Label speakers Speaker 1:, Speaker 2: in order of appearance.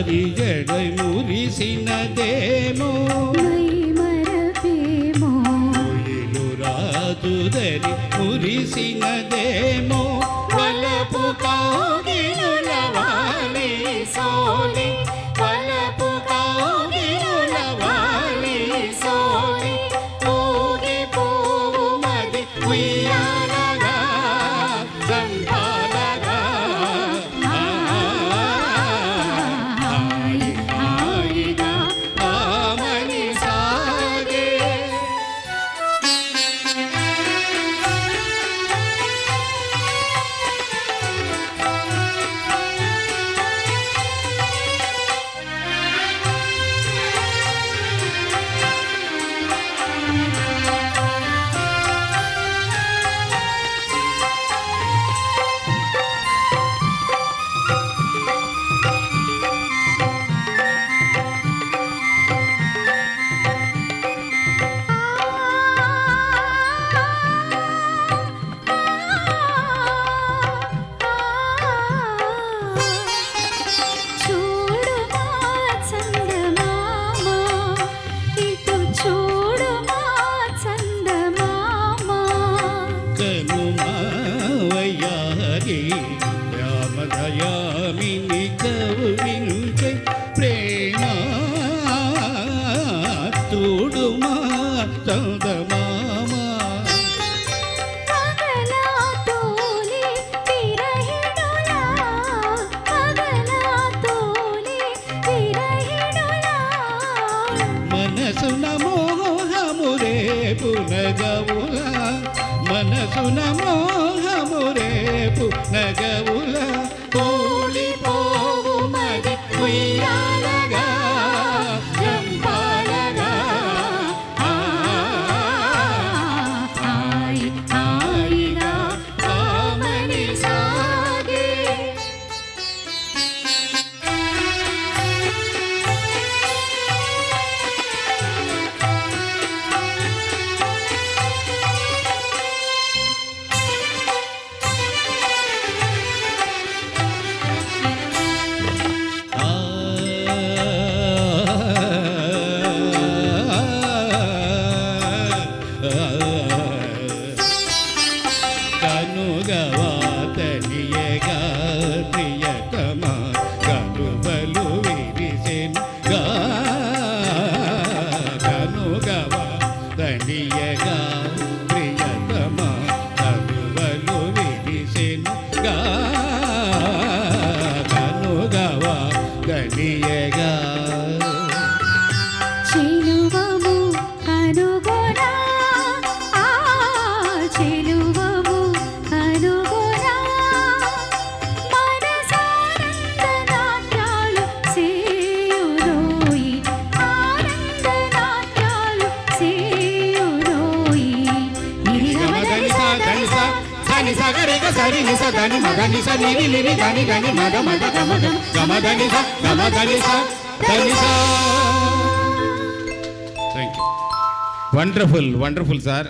Speaker 1: వారి జడ మురిసినదేమో. కోయిలు రాజుదరి మురిసినదేమో. వలపు కౌగిలుల వాలి వలపు కౌగిలుల వాలి సోలి ఊగి పువ్వు మది కనుమావయారి రామదయామిని కవువించే ప్రేమ తోడుమా
Speaker 2: విరహిణులా.
Speaker 1: మనసున మోహమురే పునగవుల మనసున మోహమురే రేపు పోలిపోవు కనుగవా గనియగా
Speaker 2: చెలువము కనుగొనా ఆ
Speaker 1: స గరి గ సరి ని స దని మ దని స ని ని ని గని దని దని మద గమ గమ గమ దని స గమ దని స దని స. Thank you wonderful wonderful sir